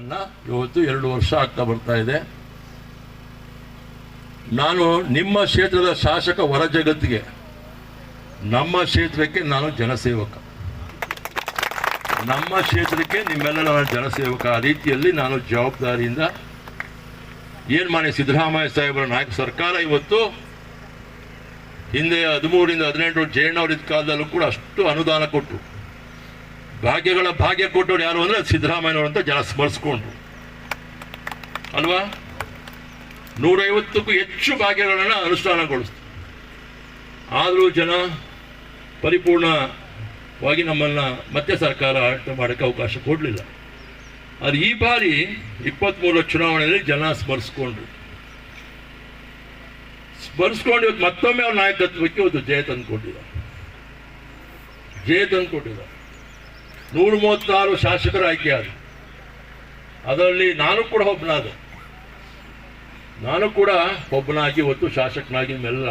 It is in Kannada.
ನನ್ನ ಇವತ್ತು ಎರಡು ವರ್ಷ ಆಗ್ತಾ ಬರ್ತಾ ಇದೆ. ನಾನು ನಿಮ್ಮ ಕ್ಷೇತ್ರದ ಶಾಸಕ ಹೊರ ಜಗತ್ತಿಗೆ, ನಮ್ಮ ಕ್ಷೇತ್ರಕ್ಕೆ ನಾನು ಜನಸೇವಕ. ನಮ್ಮ ಕ್ಷೇತ್ರಕ್ಕೆ ನಿಮ್ಮೆಲ್ಲ ನಾನು ಜನಸೇವಕ. ಆ ರೀತಿಯಲ್ಲಿ ನಾನು ಜವಾಬ್ದಾರಿಯಿಂದ ಏನು ಮಾಡಿ ಸಿದ್ದರಾಮಯ್ಯ ಸಾಹೇಬರ ನಾಯಕ ಸರ್ಕಾರ ಇವತ್ತು ಹಿಂದೆ ಹದಿಮೂರಿಂದ ಹದಿನೆಂಟು ಜಯಣ್ಣವ್ರ ಕಾಲದಲ್ಲೂ ಕೂಡ ಅಷ್ಟು ಅನುದಾನ ಕೊಟ್ಟು ಭಾಗ್ಯಗಳ ಭಾಗ್ಯ ಕೊಟ್ಟವ್ರು ಯಾರು ಅಂದರೆ ಸಿದ್ದರಾಮಯ್ಯನವರು ಅಂತ ಜನ ಸ್ಮರಿಸ್ಕೊಂಡ್ರು ಅಲ್ವಾ? ನೂರೈವತ್ತಕ್ಕೂ ಹೆಚ್ಚು ಭಾಗ್ಯಗಳನ್ನು ಅನುಷ್ಠಾನಗೊಳಿಸ್ತು. ಆದರೂ ಜನ ಪರಿಪೂರ್ಣವಾಗಿ ನಮ್ಮನ್ನು ಮತ್ತೆ ಸರ್ಕಾರ ಆಡಳಿತ ಮಾಡೋಕ್ಕೆ ಅವಕಾಶ ಕೊಡಲಿಲ್ಲ. ಆದರೆ ಈ ಬಾರಿ ಇಪ್ಪತ್ತ್ಮೂರರ ಚುನಾವಣೆಯಲ್ಲಿ ಜನ ಸ್ಮರಿಸ್ಕೊಂಡ್ರು. ಸ್ಮರಿಸ್ಕೊಂಡು ಇವತ್ತು ಮತ್ತೊಮ್ಮೆ ಅವ್ರ ನಾಯಕತ್ವಕ್ಕೆ ಇವತ್ತು ಜಯ ತಂದುಕೊಟ್ಟಿದ್ದಾರೆ. ಜಯ ತಂದುಕೊಟ್ಟಿದ್ದಾರೆ. ನೂರ ಮೂವತ್ತಾರು ಶಾಸಕರು ಆಯ್ಕೆಯಾದರು ಅದರಲ್ಲಿ ನಾನು ಕೂಡ ಒಬ್ಬನಾದ. ನಾನು ಕೂಡ ಒಬ್ಬನಾಗಿ ಇವತ್ತು ಶಾಸಕನಾಗಿ ನಿಮ್ಮೆಲ್ಲ